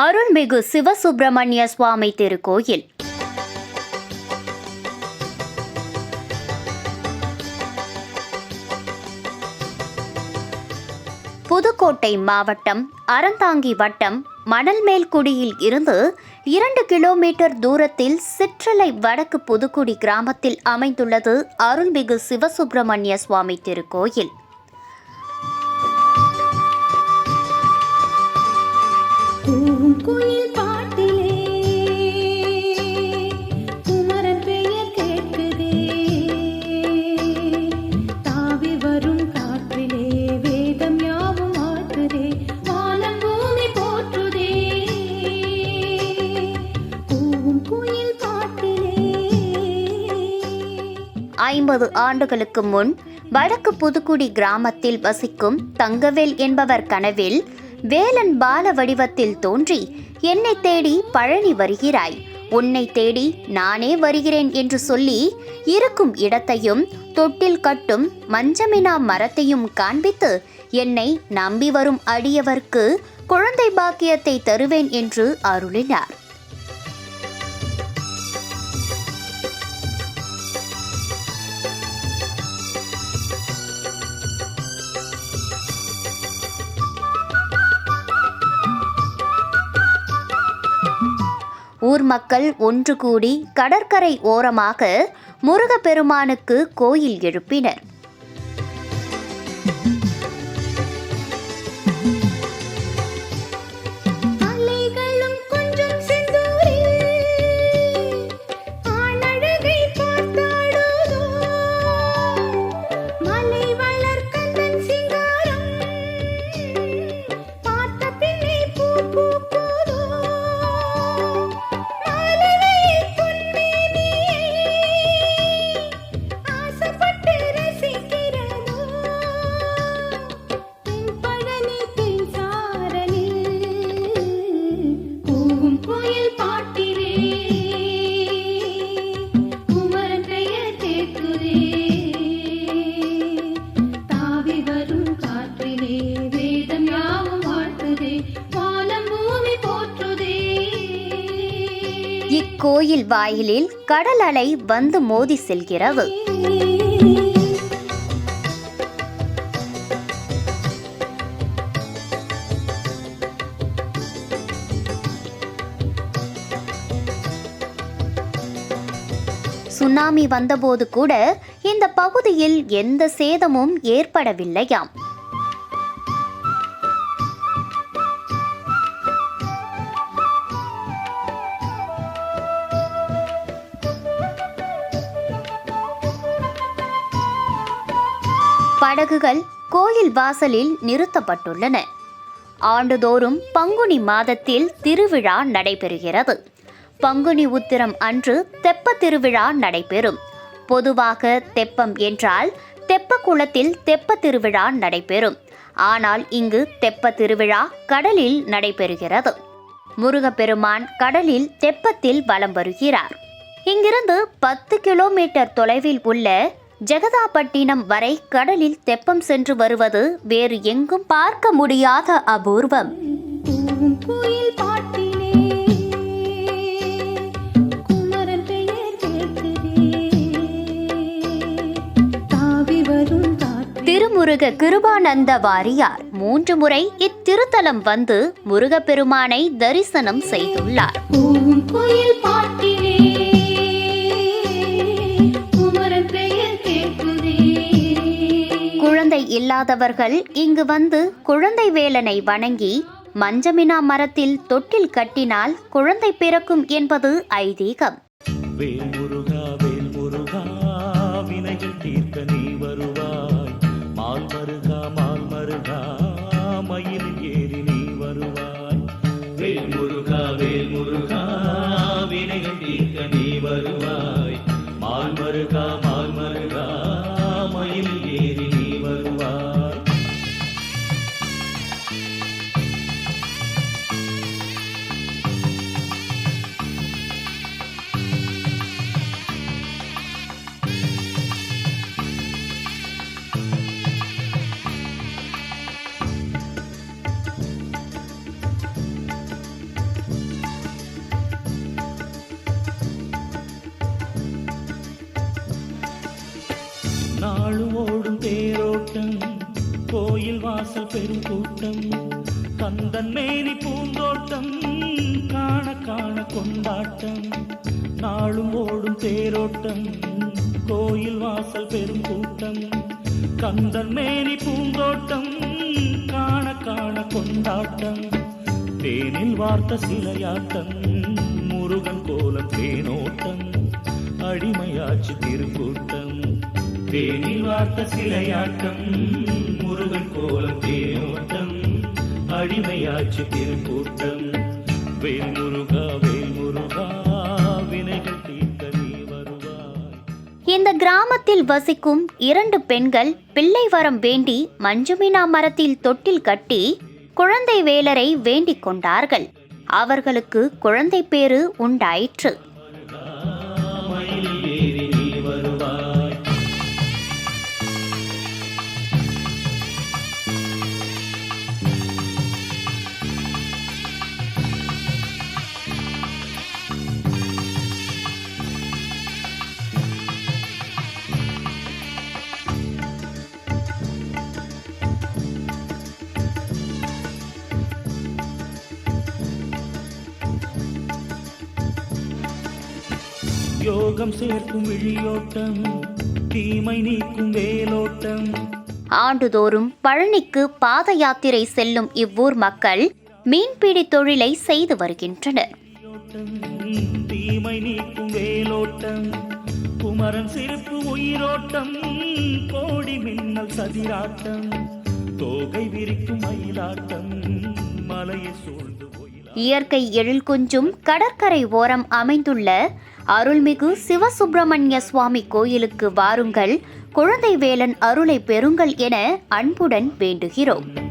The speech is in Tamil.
அருள்மிகு சிவசுப்பிரமணிய சுவாமி திருக்கோயில். புதுக்கோட்டை மாவட்டம் அறந்தாங்கி வட்டம் மணல்மேல்குடியில் இருந்து இரண்டு கிலோமீட்டர் தூரத்தில் சிற்றலை வடக்கு புதுக்குடி கிராமத்தில் அமைந்துள்ளது அருள்மிகு சிவசுப்பிரமணிய சுவாமி திருக்கோயில். ஐம்பது ஆண்டுகளுக்கு முன் வடக்கு புதுக்குடி கிராமத்தில் வசிக்கும் தங்கவேல் என்பவர் கனவில் வேலன் பால வடிவத்தில் தோன்றி என்னை தேடி பழனி வருகிறாய். உன்னை தேடி நானே வருகிறேன் என்று சொல்லி இருக்கும் இடத்தையும் தொட்டில் கட்டும் மஞ்சமினா மரத்தையும் காண்பித்து என்னை நம்பி வரும் அடியவர்க்கு குழந்தை பாக்கியத்தை தருவேன் என்று அருளினார். ஊர் மக்கள் ஒன்று கூடி கடற்கரை ஓரமாக முருகப்பெருமானுக்கு கோயில் எழுப்பினர். கோயில் வாயிலில் கடல் அலை வந்து மோதி செல்கிறது. சுனாமி வந்தபோது கூட இந்த பகுதியில் எந்த சேதமும் ஏற்படவில்லையாம். படகுகள் கோயில் வாசலில் நிறுத்தப்பட்டுள்ளன. ஆண்டுதோறும் பங்குனி மாதத்தில் திருவிழா நடைபெறுகிறது. பங்குனி உத்திரம் அன்று தெப்ப திருவிழா நடைபெறும். பொதுவாக தெப்பம் என்றால் தெப்ப குளத்தில் தெப்ப திருவிழா நடைபெறும். ஆனால் இங்கு தெப்ப திருவிழா கடலில் நடைபெறுகிறது. முருகப்பெருமான் கடலில் தெப்பத்தில் வலம் வருகிறார். இங்கிருந்து பத்து கிலோமீட்டர் தொலைவில் உள்ள ஜெகதாப்பட்டினம் வரை கடலில் தெப்பம் சென்று வருவது வேறு எங்கும் பார்க்க முடியாத அபூர்வம். திருமுருக கிருபானந்த வாரியார் மூன்று முறை இத்திருத்தலம் வந்து முருகப்பெருமானை தரிசனம் செய்துள்ளார். இல்லாதவர்கள் இங்கு வந்து குழந்தை வேலனை வணங்கி மஞ்சமினா மரத்தில் தொட்டில் கட்டினால் குழந்தை பிறக்கும் என்பது ஐதீகம். வேல் முருகா வேல் முருகா வினைகள் தீர்க்க நீ வருவாய். மால் மருகா தேரோட்டம் கோயில் வாசல் பெரும் கூட்டம் கந்தன் மேனி பூந்தோட்டம் காண காண கொண்டாட்டம் நாளும் ஓடும் தேரோட்டம் கோயில் வாசல் பெரும் கூட்டம் கந்தன் மேனி பூந்தோட்டம் காண காண கொண்டாட்டம் தேனில் வார்த்த சிலையாட்டம் முருகன் கோலம் தேனோட்டம் அடிமையாச்சு திருக்கூட்டம் தேனில் பார்த்த சிலையாட்டம் முருகன் கோலம் தேனோட்டம் அடிமையாச்சு திருக்கூட்டம் வேல் முருகா வேல் முருகா வினைகள் தீர்க்க நீ வருவாய். இந்த கிராமத்தில் வசிக்கும் இரண்டு பெண்கள் பிள்ளை வரம் வேண்டி மஞ்சுமினா மரத்தில் தொட்டில் கட்டி குழந்தை வேலரை வேண்டிக் கொண்டார்கள். அவர்களுக்கு குழந்தை பேரு உண்டாயிற்று. யோகம் சேர்க்கும் விழியோட்டம் தீமை நீக்கும் வேலோட்டம். ஆண்டுதோறும் பழனிக்கு பாத யாத்திரை செல்லும் இவ்வூர் மக்கள் மீன்பிடி தொழிலை செய்து வருகின்றனர். தீமை நீக்கும் வேலோட்டம். குமரன் சிறப்பு உயிரோட்டம் கோடி மின்னல் சதிராட்டம். தோகை விரிக்கும் மயிலாட்டம் மலையை சூழ்ந்து இயற்கை எழில் கொஞ்சும் கடற்கரை ஓரம் அமைந்துள்ள அருள்மிகு சிவசுப்பிரமணிய சுவாமி கோயிலுக்கு வாருங்கள். குழந்தை வேலன் அருளை பெறுங்கள் என அன்புடன் வேண்டுகிறோம்.